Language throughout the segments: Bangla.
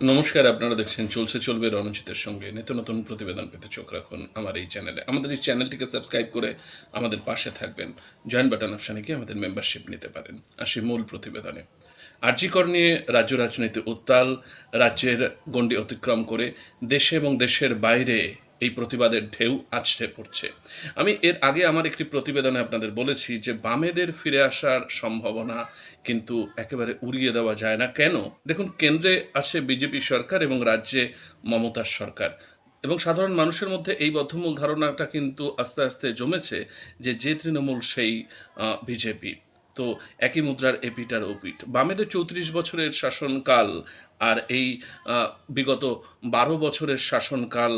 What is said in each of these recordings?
নমস্কার, আপনারা দেখছেন চলছে চলবে রণজিতের সঙ্গে। নিত্য নতুন প্রতিবেদন পেতে চোখ রাখুন আমার এই চ্যানেলে। আমাদের এই চ্যানেলটিকে সাবস্ক্রাইব করে আমাদের পাশে থাকবেন। জয়েন বাটন অপশানে গিয়ে আমাদের মেম্বারশিপ নিতে পারেন। আসি মূল প্রতিবেদনে। আর্জিকর নিয়ে রাজ্য রাজনীতি উত্তাল, রাজ্যের গণ্ডি অতিক্রম করে দেশে এবং দেশের বাইরে এই প্রতিবাদের ঢেউ আছড়ে পড়ছে। আমি এর আগে আমার একটি প্রতিবেদনে আপনাদের বলেছি যে, বামেদের ফিরে আসার সম্ভাবনা কিন্তু একেবারে উড়িয়ে দেওয়া যায় না। কেন? দেখুন, কেন্দ্রে আছে বিজেপি সরকার এবং রাজ্যে মমতার সরকার। এবং সাধারণ মানুষের মধ্যে এই বদ্ধমূল ধারণাটা কিন্তু আস্তে আস্তে জমেছে যে যে তৃণমূল সেই বিজেপি। তো একই মুদ্রার এপিট আর ওপিট বামেদের চৌত্রিশ বছরের শাসনকাল আর এই বিগত বারো বছরের শাসনকাল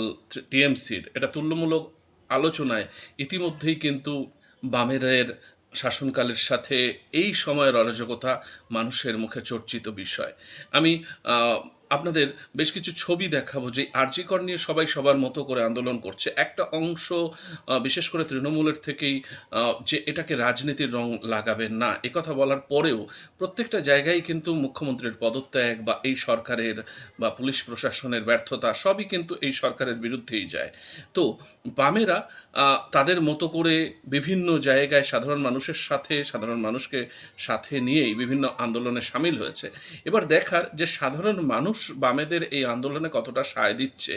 টিএমসির এটা তুল্যমূলক আলোচনায় ইতিমধ্যেই কিন্তু বামেদের শাসনকালের সাথে এই সময়ের অরাজকতা মানুষের মুখে চর্চিত বিষয়। আমি আপনাদের বেশ কিছু ছবি দেখাবো যে আরজিকর নিয়ে সবাই সবার মতো করে আন্দোলন করছে। একটা অংশ বিশেষ করে তৃণমূলের থেকেই যে এটাকে রাজনীতির রং লাগাবেন না কথা বলার পরেও প্রত্যেকটা জায়গায় কিন্তু মুখ্যমন্ত্রীর পদত্যাগ বা এই সরকারের বা পুলিশ প্রশাসনের ব্যর্থতা সবই কিন্তু এই সরকারের বিরুদ্ধেই যায়। তো বামেরা তাদের মতো করে বিভিন্ন জায়গায় সাধারণ মানুষের সাথে, সাধারণ মানুষকে সাথে নিয়েই বিভিন্ন আন্দোলনে সামিল হয়েছে। এবার দেখার যে সাধারণ মানুষ বামেদের এই আন্দোলনে কতটা সায় দিচ্ছে,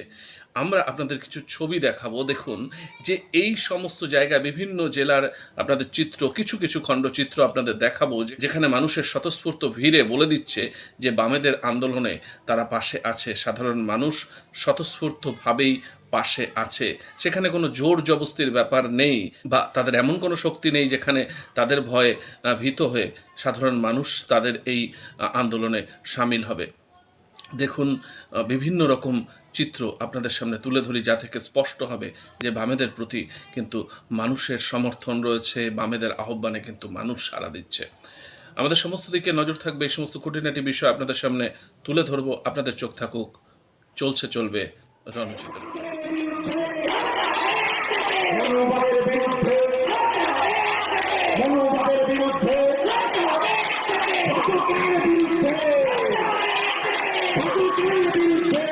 আমরা আপনাদের কিছু ছবি দেখাবো। দেখুন যে এই সমস্ত জায়গায় বিভিন্ন জেলার আপনাদের চিত্র, কিছু কিছু খণ্ডচিত্র আপনাদের দেখাবো যেখানে মানুষের স্বতঃস্ফূর্ত ভিড়ে বলে দিচ্ছে যে বামেদের আন্দোলনে তারা পাশে আছে। সাধারণ মানুষ স্বতঃস্ফূর্তভাবেই পাশে আছে। সেখানে কোনো জোর জবস্তির ব্যাপার নেই বা তাদের এমন কোনো শক্তি নেই যেখানে তাদের ভয়ে ভীত হয়ে সাধারণ মানুষ তাদের এই আন্দোলনে সামিল হবে। দেখুন বিভিন্ন রকম চিত্র আপনাদের সামনে তুলে ধরি যা থেকে স্পষ্ট হবে যে বামেদের প্রতি কিন্তু মানুষের সমর্থন রয়েছে, বামেদের আহ্বানে কিন্তু মানুষ সাড়া দিচ্ছে। আমাদের সমস্ত দিকে নজর থাকবে, এই সমস্ত খুঁটিনাটি বিষয় আপনাদের সামনে তুলে ধরবো। আপনাদের চোখ থাকুক, চলছে চলবে রণজিতের Grande Império!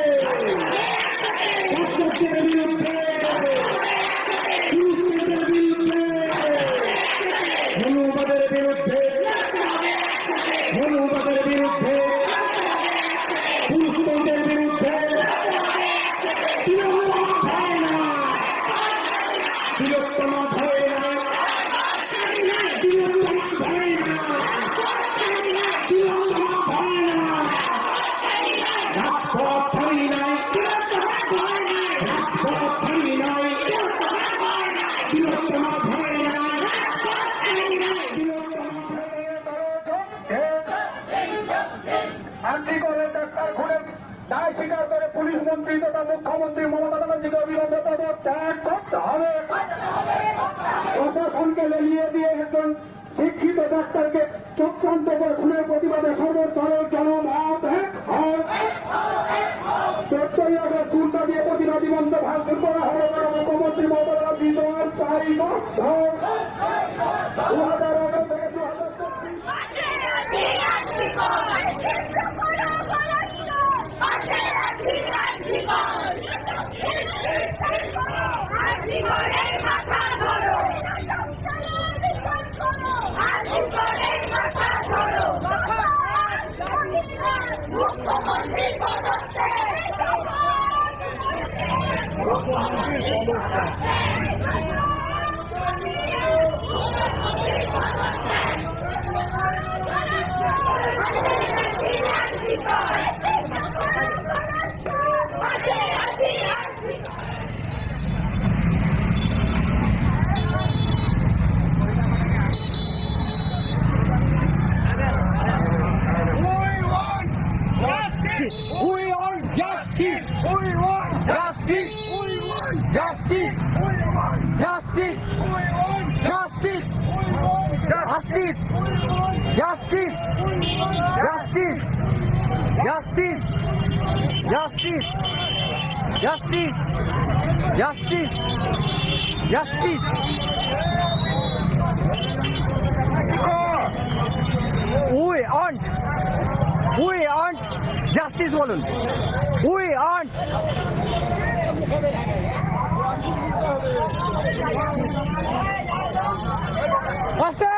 করে পুলিশ মন্ত্রী তথা মুখ্যমন্ত্রী মমতা ব্যানার্জিকে অবিলম্বে পদত্যাগ করতে হবে। প্রশাসনকে লেলিয়ে দিয়ে একজন শিক্ষিত ডাক্তারকে চক্রান্ত করে খুনের প্রতিবাদে সর্বস্তরের জনমত চোদ্দই দিয়ে প্রতিবাদী মঞ্চ ভাঙচুর করা হলো বলে মুখ্যমন্ত্রী মমতা ব্যানার্জি হাজার চারি Bye. justice. Justice. Justice. Justice. Justice. Justice. Justice. Justice. We want we earn justice বলুন উই আর্ন আস্তে মুখ্যমন্ত্রী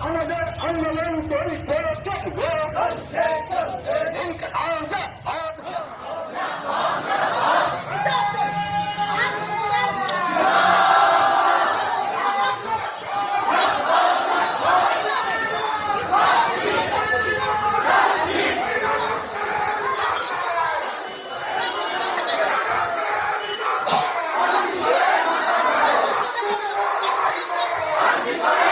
আমাদের আন্দোলন চলবে Happy!